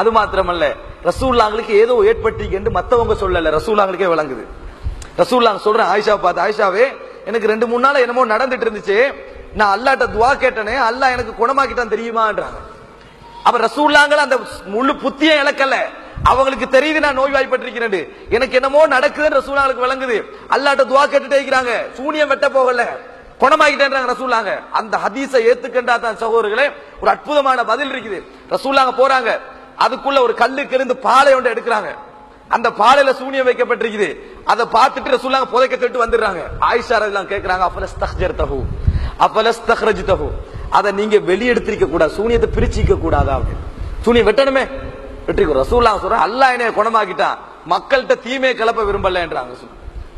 அது மாத்திரமல்ல. ரசூல்லாங்களுக்கு ஏதோ ஏற்பட்டீங்க மத்தவங்க சொல்லல. ரசூல்லாங்களுக்கே விளங்குது. ரசூல்லாங்க சொல்றேன் ஆயிஷா பார்த்து ஆயிஷாவே எனக்கு ரெண்டு மூணு நாள் என்னமோ நடந்துட்டு இருந்துச்சு. நான் அல்லாட்ட துவா கேட்டனே அல்லாஹ் எனக்கு குணமாக்கிட்டான் தெரியுமான்றாங்க. அப்ப ரசூல்லாங்கள் அந்த முழு புத்திய இழக்கல. அவங்களுக்கு தெரியுது நான் நோய்வாய்ப்பட்டிருக்கிறேன் எனக்கு என்னமோ நடக்குதுன்னு ரசூலாங்களுக்கு விளங்குது. அல்லாட்ட துவா கேட்டுட்டே இருக்கிறாங்க. சூனியம் வெட்ட போகல. குணமாக்கிட்டேன்றாங்க ரசூலாங்க அந்த ஹதீஸை ஏத்துக்கண்டா தான் சகோதரர்களே ஒரு அற்புதமான பதில் இருக்குது. ரசூலாங்க போறாங்க. அதுக்குள்ள ஒரு கல்லுக்கு இருந்து பாலை ஒன்று எடுக்கிறாங்க. அந்த பாலையில சூனியம் வைக்கப்பட்டிருக்குது. அதை பார்த்துட்டு ரசூலாங்க புதைக்க சொல்லிட்டு வந்துடுறாங்க. ஆயிஷா ரலியல்லாஹு தகு அஃபலஸ்தஹ்ஜர்தஹு அஃபலஸ்தஹ்ரஜ்தஹு. அதை நீங்க வெளியெடுத்திருக்க கூடாது சூனியத்தை பிரிச்சிக்க கூடாதா அப்படின்னு. சூனியம் வெட்டணுமே. வெற்றிக்கும் ரசூல்லாங்க சொல்ற அல்லாஹ் என்னைய குணமாக்கிட்டான். மக்கள்கிட்ட தீமையை கிளப்ப விரும்பலன்றாங்க.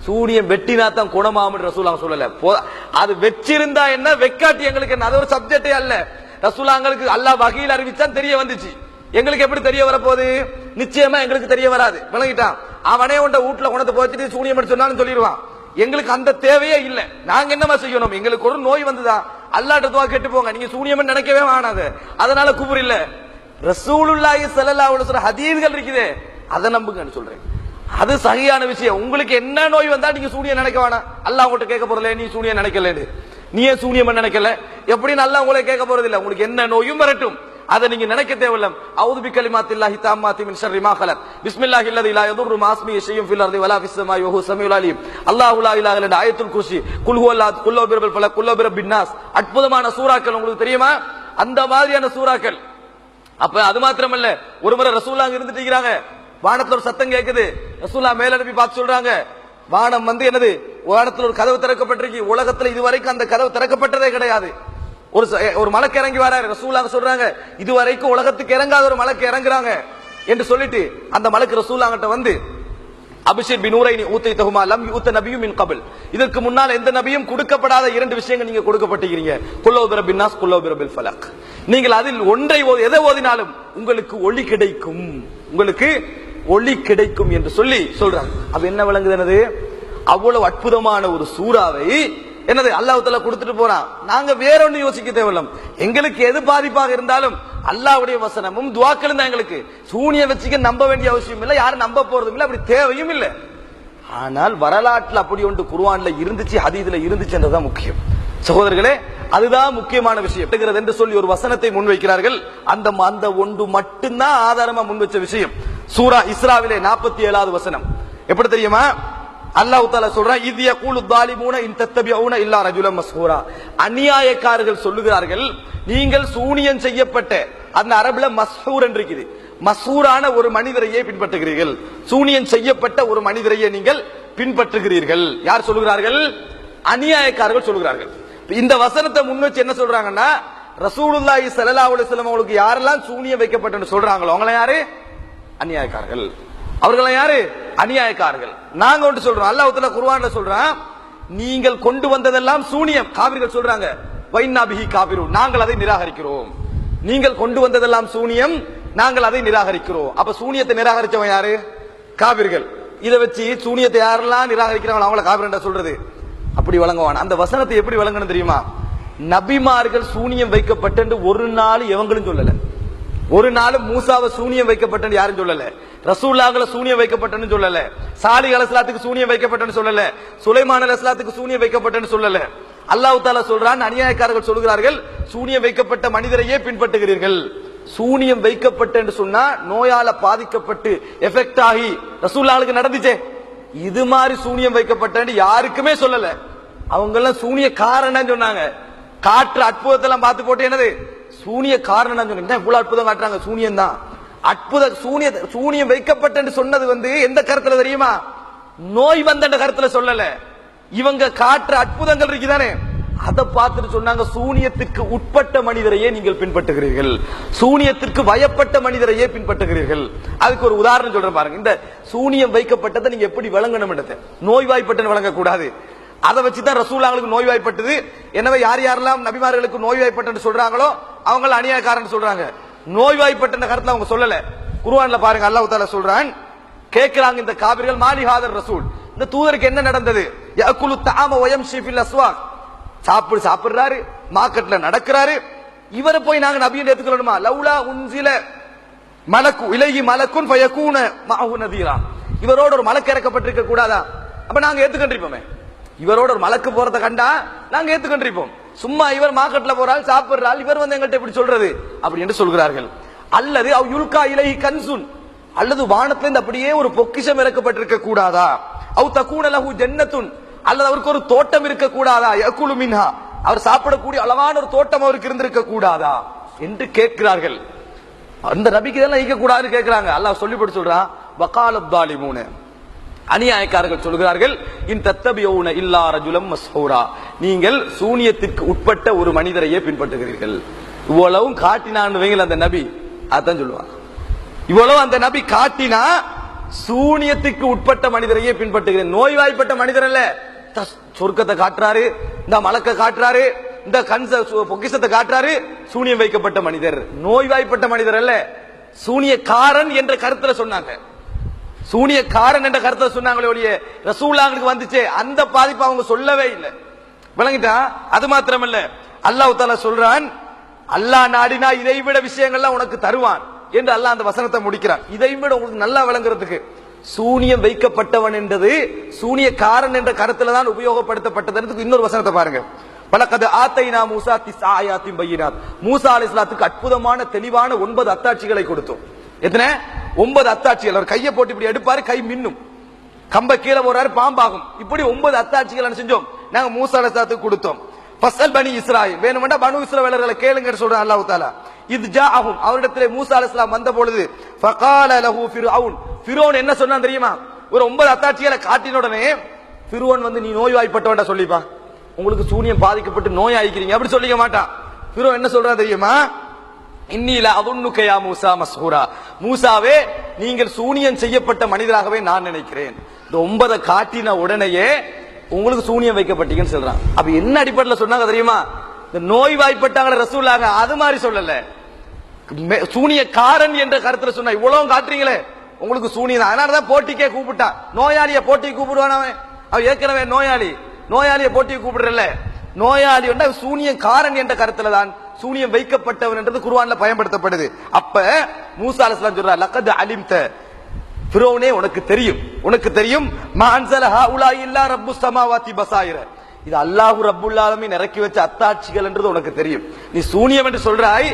சூனியம் வெட்டினா தான் குணமாகும் ரசூலாங்க சொல்லல. போ- அது வச்சிருந்தா என்ன வெக்காட்டி எங்களுக்கு என்ன அது ஒரு சப்ஜெக்டே அல்ல. ரசூலாங்களுக்கு அல்லாஹ் வகையில் அறிவிச்சான் தெரிய வந்துச்சு. எங்களுக்கு எப்படி தெரிய வரப்போகுது? நிச்சயமா எங்களுக்கு தெரிய வராது. விளங்கிட்டான். அவனே உண்ட வீட்டுல குணத்தை போச்சுட்டு சூனியம் பண்ணி சொன்னாலும் சொல்லிடுவான். எங்களுக்கு அந்த தேவையே இல்லை. நாங்க என்னமா செய்யணும்? எங்களுக்கு ஒரு நோய் வந்ததா? அல்லாட்ட துவா கேட்டு போங்க. நீங்க சூனியம் நினைக்கவே வேணாது அதனால குபுர் இல்ல. ரசூலுல்லாஹி ஸல்லல்லாஹு அலைஹி வஸல்லம் ஹதீஸ்கள் இருக்குதே. அதை நம்புங்கன்னு சொல்றேன். அது சரியான விஷயம். உங்களுக்கு என்ன நோய் வந்தா நீங்க சூனியம் நினைக்க வேணாம். அல்லாஹ் உங்கள்கிட்ட கேட்க போறல நீ சூனியம் நினைக்கலன்னு. நீ ஏன் சூனியம் நினைக்கல. எப்படி நல்லா உங்களை கேட்க போறது இல்ல உங்களுக்கு என்ன நோயும் வரட்டும். அதை நீங்க நினைக்க தேவையில்ல. அவுது பி கலிமாத்தில்லாஹி தாம்மாத்தி மின் ஷர்ரி மா கலக் பிஸ்மில்லாஹி அல்லதி லா யதுர்ரு மா இஸ்மிஹி ஷையுன் ஃபில் அர்தி வலா ஃபிஸ் ஸமாஇ வஹு ஸமீஉல் அலீம். அல்லாஹு லா இலாஹ இல்லா ஆயத்துல் குர்சி. குல் ஹுவல்லாஹ் குல்லு பிரபில் ஃபலக் குல்லு பிரபின் நாஸ் அற்புதமான சூறாக்கள் உங்களுக்கு தெரியுமா? அந்த மாதிரியான சூறாக்கள். அப்ப அது மாத்திரமல்ல ஒரு முறை ரசூலா அங்க இருந்துட்டு இருக்கிறாங்க. வானத்துல ஒரு சத்தம் கேக்குது. ரசூலா மேல அனுப்பி பார்த்து சொல்றாங்க. வானம் வந்து என்னது? வானத்துல ஒரு கதவு திறக்கப்பட்டிருக்கு. உலகத்துல இதுவரைக்கும் அந்த கதவு திறக்கப்பட்டதே கிடையாது. ஒரு ச- ஒரு மலக்கு இறங்கி வராரு. ரசூலாங்க சொல்றாங்க இதுவரைக்கும் உலகத்துக்கு இறங்காத ஒரு மலக்கு இறங்குறாங்க. என்று சொல்லிட்டு அந்த மலக்கு ரசூலாங்கிட்ட வந்து அபிஷேக் பினூரைனி ஊத்தை தகுமா லம் ஊத்த நபியும் மின் கபில். இதற்கு முன்னால் எந்த நபியும் கொடுக்கப்படாத இரண்டு விஷயங்கள் நீங்க கொடுக்கப்பட்டிருக்கிறீங்க. குல்லோபிர பின்னாஸ் குல்லோபிர பில் ஃபலக். நீங்கள் அதில் ஒன்றை எதை ஓதினாலும் உங்களுக்கு ஒளி கிடைக்கும். உங்களுக்கு ஒளி கிடைக்கும் என்று சொல்லி சொல்றாங்க. அது என்ன விளங்குது என்னது? அவ்வளவு அற்புதமான ஒரு சூறாவை என்னது அல்லாஹ் கொடுத்துட்டு போறான் நாங்க வேற ஒண்ணு யோசிக்க தேவையில்லை. எங்களுக்கு எது பாதிப்பாக இருந்தாலும் அல்லாஹ்வுடைய வசனமும் துவாக்களும் தான் எங்களுக்கு. சூனிய வச்சுக்க நம்ப வேண்டிய அவசியம் இல்லை யாரும் நம்ப போறதும் இல்லை அப்படி தேவையும் இல்லை. ஆனால் வரலாற்றில் அப்படி ஒன்று குருவான்ல இருந்துச்சு ஹதீதுல இருந்துச்சு என்றுதான் முக்கியம். சகோதரர்களே அதுதான் முக்கியமான விஷயம். எடுக்கிறது என்று சொல்லி ஒரு வசனத்தை முன்வைக்கிறார்கள். அந்த அந்த ஒன்று மட்டும்தான் ஆதாரமா முன்வச்ச விஷயம். சூரா இஸ்ராவிலே நாற்பத்தி ஏழாவது வசனம். எப்படி தெரியுமா? அல்லாஹ் தாலா சொல்றான் இது யகூலு தாலிமூன இன் இல்லா ரஜுலம் மஸ்கூரா அநியாயக்காரர்கள் சொல்லுகிறார்கள் நீங்கள் சூனியம் செய்யப்பட்ட அந்த அரபுல மஸ்ஹூர் என்று இருக்குது மசூரான ஒரு மனிதரையே பின்பற்றுகிறீர்கள். சூனியம் செய்யப்பட்ட ஒரு மனிதரையே நீங்கள் பின்பற்றுகிறீர்கள். யார் சொல்லுகிறார்கள்? அநியாயக்காரர்கள் சொல்லுகிறார்கள். இந்த வசனத்தை முன் வச்சு என்ன சொல்றாங்கன்னா ரசூலுல்லாஹி ஸல்லல்லாஹு அலைஹி வஸல்லம் அவங்களுக்கு யாரெல்லாம் சூனியம் வைக்கப்பட்டன்னு சொல்றாங்களோ அவங்கள யாரு? அநியாயக்காரர்கள் அவர்களாம் யாரு? அநியாயக்காரர்கள். நாங்க ஒன்று சொல்றோம். அல்லாஹத்துல தஆலா குர்ஆன்ல சொல்றான் நீங்கள் கொண்டு வந்ததெல்லாம் சூனியம். காவிர்கள் சொல்றாங்க வைநாபிகி காவிரு நாங்கள் அதை நிராகரிக்கிறோம். நீங்கள் கொண்டு வந்ததெல்லாம் சூனியம். நாங்கள் அதை நிராகரிக்கிறோம். அப்ப சூனியத்தை நிராகரிச்சவன் யாரு? காவிர்கள் இதை வச்சு சூனியத்தை யாரெல்லாம் நிராகரிக்கிறாங்களோ அவங்கள காவிரண்டா சொல்றது. அப்படி வழங்குவான். அந்த வசனத்தை எப்படி வழங்கணும் தெரியுமா? நபிமார்கள் சூனியம் வைக்கப்பட்டு ஒரு நாள் எவங்களும் சொல்லலை. ஒரு நாள் மூசாவை சூனியம் வைக்கப்பட்டன்னு யாரும் சொல்லல. ரசூல்லாக்கள சூனியம் வைக்கப்பட்டன்னு சொல்லல. சாலி அலஸ்லாத்துக்கு சூனியம் வைக்கப்பட்டன்னு சொல்லல. சுலைமான் அலஸ்லாத்துக்கு சூனியம் வைக்கப்பட்டன்னு சொல்லல. அல்லாஹ் தாலா சொல்றான் அநியாயக்காரர்கள் சொல்கிறார்கள் சூனியம் வைக்கப்பட்ட மனிதரையே பின்பற்றுகிறீர்கள். சூனியம் வைக்கப்பட்ட என்று சொன்னா நோயால பாதிக்கப்பட்டு எஃபெக்ட் ஆகி ரசூல்லாளுக்கு நடந்துச்சே. இது மாதிரி சூனியம் வைக்கப்பட்ட யாருக்குமே சொல்லல. அவங்க எல்லாம் சூனிய காரணம் சொன்னாங்க. காற்று அற்புதத்தெல்லாம் பார்த்து போட்டு என்னது? சூனிய காரணம் சொன்னாங்க என்ன இவ்வளவு அற்புதம் காட்டுறாங்க சூனியம் தான். அற்புத சூனிய சூனியம் வைக்கப்பட்டு சொன்னது வந்து எந்த கருத்துல தெரியுமா? நோய் வந்த கருத்துல சொல்லல. இவங்க காற்று அற்புதங்கள் இருக்குதானே? அதை பார்த்துட்டு சொன்னாங்க சூனியத்துக்கு உட்பட்ட மனிதரையே நீங்கள் பின்பற்றுகிறீர்கள். சூனியத்திற்கு வயப்பட்ட மனிதரையே பின்பற்றுகிறீர்கள். அதுக்கு ஒரு உதாரணம் சொல்றேன் பாருங்க. இந்த சூனியம் வைக்கப்பட்டதை நீங்க எப்படி விளங்கணும் நோய்வாய்ப்பட்டு வழங்கக்கூடாது அதை வச்சுதான் ரசூலாங்களுக்கு நோய்வாய்ப்பட்டது. எனவே யார் யாரெல்லாம் நபிமார்களுக்கு நோய்வாய்ப்பட்டு சொல்றாங்களோ அவங்க அநியாயக்காரன் சொல்றாங்க. நோய்வாய்ப்பட்ட கருத்துல அவங்க சொல்லல. குருவான்ல பாருங்க அல்லாஹ் தால சொல்றான் கேட்கிறாங்க இந்த காபிர்கள் மாலிஹாதர் ரசூல் இந்த தூதருக்கு என்ன நடந்தது? யகுலு தாம ஒயம் ஃபில் அஸ்வாக். சாப்பிடு சாப்பிடுறாரு மார்க்கெட்ல நடக்கிறாரு. இவரை போய் நாங்க நபியை ஏத்துக்கணுமா லவ்லா உன்சில மலக்கு இலகி மலக்குன் பயக்கூன மாஹு நதீரா. இவரோட ஒரு மலக்கு இறக்கப்பட்டிருக்க கூடாதா? அப்ப நாங்க ஏத்துக்கண்டிருப்போமே. இவரோட ஒரு மலக்கு போறத கண்டா நாங்க ஏத்துக்கொண்டிருப்போம். சும்மா இவர் மார்க்கெட்ல போறாள் சாப்பிடுறாள் இவர் வந்து எங்கள்கிட்ட எப்படி சொல்றது அப்படி என்று சொல்கிறார்கள். அல்லது அவ் யுல்கா இலகி கன்சுன். அல்லது வானத்திலிருந்து அப்படியே ஒரு பொக்கிஷம் இறக்கப்பட்டிருக்க கூடாதா? அவ் தக்கூனலஹு ஜன்னத்துன். அல்லது அவருக்கு ஒரு தோட்டம் இருக்க கூடாதா? யகுலு மின்ஹா. அவர் சாப்பிடக்கூடிய அழகான ஒரு தோட்டம் அவருக்கு இருந்திருக்க கூடாதா? என்று கேட்கிறார்கள். அந்த நபிக்கு இதெல்லாம் ஈக்க கூடாதுன்னு கேட்கிறாங்க. அல்லாஹ் சொல்லிப்பட்டு சொல்றான் வகாலத் தாலிமூனு. அநியாயக்காரர்கள் சொல்கிறார்கள் இன் தத்தபியோன இல்லா ரஜுலம் மஸ்ஹூரா. நீங்கள் சூனியத்திற்கு உட்பட்ட ஒரு மனிதரையே பின்பற்றுகிறீர்கள். இவ்வளவும் காட்டினான்னு வைங்கள் அந்த நபி. அதான் சொல்லுவாங்க. இவ்வளவு அந்த நபி காட்டினா சூனியத்துக்கு உட்பட்ட மனிதரையே பின்பற்றுகிறேன். நோய்வாய்ப்பட்ட மனிதர் அல்ல சொர்க்கத்தை காட்டுறாரு இந்த மலக்க காட்டுறாரு இந்த கன்ச சு- பொக்கிஷத்தை காட்டுறாரு சூனியம் வைக்கப்பட்ட மனிதர். நோய்வாய்ப்பட்ட மனிதர் அல்ல சூனியக்காரன் என்ற கருத்துல சொன்னாங்க. சூனியக்காரன் என்ற கருத்தை சொன்னாங்களே ஒழிய ரசூல்லாங்களுக்கு வந்துச்சே அந்த பாதிப்பு அவங்க சொல்லவே இல்லை. விளங்கிட்டா? அது மாத்திரமல்ல. அல்லாஹ் தாலா சொல்றான் அல்லாஹ் நாடினா இதை விட விஷயங்கள்லாம் உனக்கு தருவான் என்று அல்லாஹ் அந்த வசனத்தை முடிக்கிறான். இதை விட உங்களுக்கு நல்லா விளங்குறதுக்கு. சூனியம் வைக்கப்பட்டவன் என்றது சூனியக்காரன் என்ற கருத்துல தான் உபயோகப்படுத்தப்பட்டது. இன்னொரு வசனத்தை பாருங்க. பலகது ஆத்தைனா மூசா திஸ் ஆயாத்தின் பையினாத். மூசா அலிஸ்லாத்துக்கு அற்புதமான தெளிவான ஒன்பது அத்தாட்சிகளை கொடுத்தோம். எத்தனை? ஒன்பது அத்தாட்சிகள். அவர் கையை போட்டு இப்படி எடுப்பாரு கை மின்னும். கம்ப கீழே போறாரு பாம்பாகும். இப்படி ஒன்பது அத்தாட்சிகள் செஞ்சோம்? நாங்க மூசா அலசாத்துக்கு கொடுத்தோம். பசல் பனி இஸ்ராயில். வேணுமெண்டா பனு இஸ்ரவேலர்களை கேளுங்க சொல்றான் அல்லாஹ் தாலா இது ஜா ஆகும் அவரிடத்திலே மூசா அலிஸ்லாம் வந்த பொழுது ஃபகால லஹு ஃபிரௌன். ஃபிரௌன் என்ன சொன்னான் தெரியுமா? ஒரு ஒன்பது அத்தாட்சிகளை காட்டின உடனே ஃபிரௌன் வந்து நீ நோய்வாய்ப்பட்டவன்டா சொல்லிப்பா. உங்களுக்கு சூனியம் பாதிக்கப்பட்டு நோய் ஆயிக்கிறீங்க அப்படி சொல்லிக்க மாட்டான். ஃபிரௌன் என்ன சொல்றான் தெரியுமா? இன்னில அதுன்னுக்கையா மூசா மஸ்ஹூரா. மூசாவே நீங்கள் சூனியம் செய்யப்பட்ட மனிதராகவே நான் நினைக்கிறேன். இந்த ஒன்பதை காட்டின உடனேயே உங்களுக்கு சூனியம் வைக்கப்பட்டீங்கன்னு சொல்றான். அப்ப என்ன அடிப்படையில் சொன்னாங்க தெரியுமா? இந்த நோய் வாய்ப்பட்டாங்கள ரசூலாங்க அது மாதிரி சொல்லல. சூனிய சூனியக்காரன் என்ற கருத்துல சொன்ன இவ்வளவு காட்டுறீங்களே உங்களுக்கு சூனியம் தான். அதனாலதான் போட்டிக்கே கூப்பிட்டான் நோயாளிய போட்டி கூப்பிடுவான் அவன்? அவன் ஏற்கனவே நோயாளி. நோயாளிய போட்டி கூப்பிடுறல நோயாளி வந்து சூனியக்காரன் என்ற கருத்துல தான் சூனியம் வைக்கப்பட்டவன் என்றது குர்ஆன்ல பயன்படுத்தப்படுது. அப்ப மூசா அலிஸ்லாம் சொல்றார் லக்கத் அலிம்த. பிரோனே உனக்கு தெரியும் உனக்கு தெரியும் மான்சலஹா உலா இல்லா ரப்பு சமாவாத்தி பசாயிர இது அல்லாஹு ரப்புல் இறக்கி வச்ச அத்தாட்சிகள் என்றது உனக்கு தெரியும். நீ சூனியம் என்று சொல்றாய்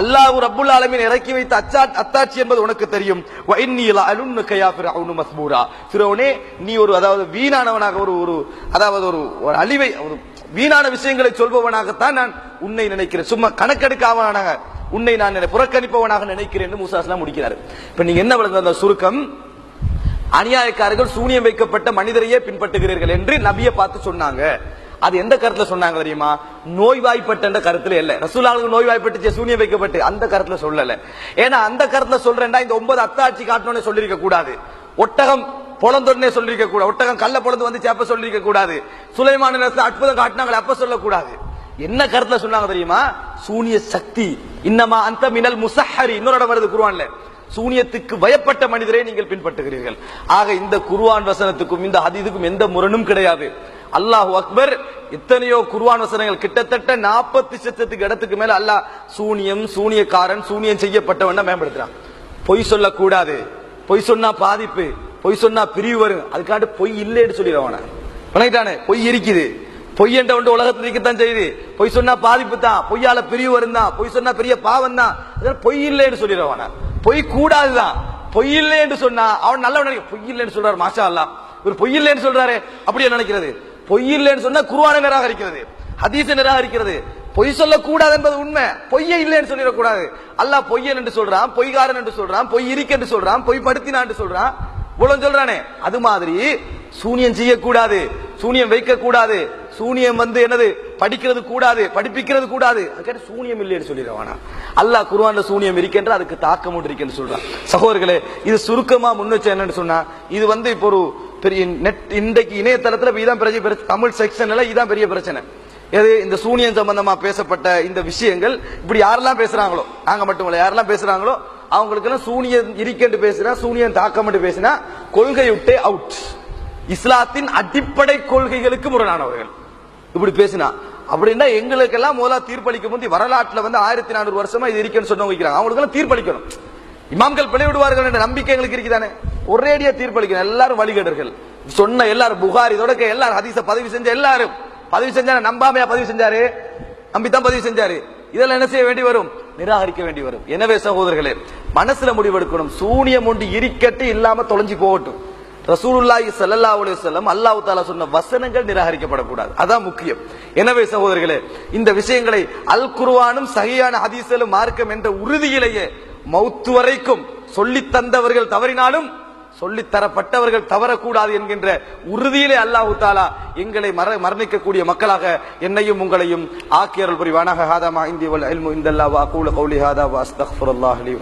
அல்லாஹு ரப்புல் இறக்கி வைத்த அச்சா அத்தாட்சி என்பது உனக்கு தெரியும். மஸ்பூரா. ஃபிரோனே நீ ஒரு அதாவது வீணானவனாக ஒரு ஒரு அதாவது ஒரு ஒரு அழிவை ஒரு வீணான விஷயங்களை சொல்பவனாகத்தான் நான் உன்னை நினைக்கிறேன். சும்மா கணக்கெடுக்காமனாக உன்னை நான் புறக்கணிப்பவனாக நினைக்கிறேன் என்று மூசாஸ்லாம் முடிக்கிறார். இப்ப நீங்க என்ன விளங்குது அந்த சுருக்கம் அநியாயக்காரர்கள் சூனியம் வைக்கப்பட்ட மனிதரையே பின்பற்றுகிறீர்கள் என்று நபியை பார்த்து சொன்னாங்க. அது எந்த கருத்துல சொன்னாங்க தெரியுமா? நோய்வாய்ப்பட்ட என்ற கருத்துல இல்ல. ரசூலாளுக்கு நோய்வாய்ப்பட்டு சூனியம் வைக்கப்பட்டு. அந்த கருத்துல சொல்லல. ஏன்னா அந்த கருத்துல சொல்றேன்டா இந்த ஒன்பது அத்தாட்சி காட்டணும்னு சொல்லியிருக்க கூடாது. ஒட்டகம் பொழந்தொடனே சொல்லியிருக்க கூடாது. ஒட்டகம் கல்ல பொழந்து வந்து அப்ப சொல்லியிருக்க கூடாது. சுலைமான அற்புதம் காட்டினாங்களே அப்ப சொல்லக்கூடாது என்ன கருத்துல சொன்னாங்க தெரியுமா? சூனிய சக்தி. இன்னமா அந்த மினல் முசஹரி. இன்னொரு இடம் வருது குருவான்ல சூனியத்துக்கு பயப்பட்ட மனிதரை நீங்கள் பின்பற்றுகிறீர்கள். ஆக இந்த குருவான் வசனத்துக்கும் இந்த ஹதீதுக்கும் எந்த முரணும் கிடையாது. அல்லாஹ் அக்பர் எத்தனையோ குருவான் வசனங்கள். கிட்டத்தட்ட நாற்பத்தி சத்தத்துக்கு இடத்துக்கு மேல அல்லாஹ் சூனியம் சூனியக்காரன் சூனியம் செய்யப்பட்டவன் மேம்படுத்துறான். பொய் சொல்லக்கூடாது பொய் சொன்னா பாதிப்பு. பொய் சொன்னா பிரிவு வரும். அதுக்காண்டு பொய் இல்லைன்னு சொல்லிடுவான வணங்கிட்டானே பொய் இருக்குது பொய் என்ற ஒன்று உலகத்தில் இருக்கத்தான் செய்யுது. பொய் சொன்னா பாதிப்பு தான். பொய்யால பிரிவு வரும் தான். பொய் சொன்னா பெரிய பாவம் தான். அதனால பொய் இல்லைன்னு சொல்லிடுவான பொய் கூடாதுதான் பொய் இல்லை என்று சொன்னா அவன் நல்ல நினைக்க பொய் இல்லைன்னு சொல்றாரு மாஷா அல்லா இவர் பொய் இல்லைன்னு சொல்றாரு அப்படியே நினைக்கிறது? பொய் இல்லைன்னு சொன்னா குருவான நிராகரிக்கிறது. ஹதீஸை நிராகரிக்கிறது. பொய் சொல்லக்கூடாது என்பது உண்மை. பொய்யே இல்லைன்னு சொல்லிடக்கூடாது. அல்லாஹ் பொய்யன் என்று சொல்றான் பொய்காரன் என்று சொல்றான் பொய் இருக்கு என்று சொல்றான் பொய் படுத்தினான் என்று சொல்றான். இவ்வளவு சொல்றானே. அது மாதிரி சூனியம் செய்யக்கூடாது சூனியம் வைக்க கூடாது சூனியம் வந்து என்னது படிக்கிறது கூடாது படிப்பிக்கிறது கூடாது. அதுக்காக சூனியம் இல்லைன்னு சொல்லிடுவானா அல்லாஹ் குருவான்ல சூனியம் இருக்கின்ற அதுக்கு தாக்கம் உண்டு இருக்குன்னு சொல்றான். சகோதரர்களே இது சுருக்கமா முன்வச்சு என்னன்னு சொன்னா இது வந்து இப்போ ஒரு பெரிய நெட் இன்றைக்கு இணையதளத்துல இதான் பெரிய பிரச்சனை தமிழ் செக்ஷன்ல இதான் பெரிய பிரச்சனை. எது இந்த சூனியம் சம்பந்தமா பேசப்பட்ட இந்த விஷயங்கள் இப்படி யாரெல்லாம் பேசுறாங்களோ நாங்க மட்டும் இல்லை யாரெல்லாம் பேசுறாங்களோ அவங்களுக்கெல்லாம் சூனியம் இருக்கென்று பேசினா சூனியம் தாக்கம் என்று பேசினா கொள்கை விட்டே அவுட் இஸ்லாத்தின் அடிப்படை கொள்கைகளுக்கு முரணானவர்கள். இப்படி பேசினா. அப்படின்னா எங்களுக்கெல்லாம் முதல்ல தீர்ப்பளிக்க முந்தி வரலாற்றுல வந்து ஆயிரத்தி நானூறு வருஷமா இது இருக்குன்னு சொன்னவங்க வைக்கிறாங்க அவங்களுக்கெல்லாம் தீர்ப்பளிக்கணும். இமாம்கள் பிழை விடுவார்கள் என்ற நம்பிக்கை எங்களுக்கு இருக்குதானே? ஒரேடியா தீர்ப்பளிக்கணும். எல்லாரும் வழிகேடர்கள். சொன்ன எல்லாரும் புகாரி இதோட எல்லாரும் அதிச பதிவு செஞ்ச எல்லாரும். பதிவு செஞ்சா நம்பாமையா பதிவு செஞ்சாரு? நம்பித்தான் பதிவு செஞ்சாரு. இதெல்லாம் என்ன செய்ய வேண்டி வரும்? நிராகரிக்க வேண்டி வரும். எனவே சகோதரர்களே மனசுல முடிவெடுக்கணும். சூனியம் ஒன்று இருக்கட்டு இல்லாம தொலைஞ்சு போகட்டும். ரசூலுல்லாஹி ஸல்லல்லாஹு அலைஹி வஸல்லம் அல்லாஹ் தஆலா சொன்ன வசனங்கள் நிராகரிக்கப்படக்கூடாது. அதான் முக்கியம். எனவே சகோதரர்களே இந்த விஷயங்களை அல் குர்ஆனும் சஹீஹான ஹதீஸிலும் மார்க்கம் என்ற உறுதியிலேயே மௌத்து வரைக்கும் சொல்லித் தந்தவர்கள் தவறினாலும் சொல்லித் தரப்பட்டவர்கள் தவறக்கூடாது என்கின்ற உறுதியிலே அல்லாஹு தாலா எங்களை மர மரணிக்கக்கூடிய மக்களாக என்னையும் உங்களையும் ஆக்கியருள் புரிவானாக. ஹாதாமா இந்தி வல் இல்மு இந்தல்லா வா கூல கௌலி ஹாதா வா அஸ்தக்ஃபிருல்லாஹ் லி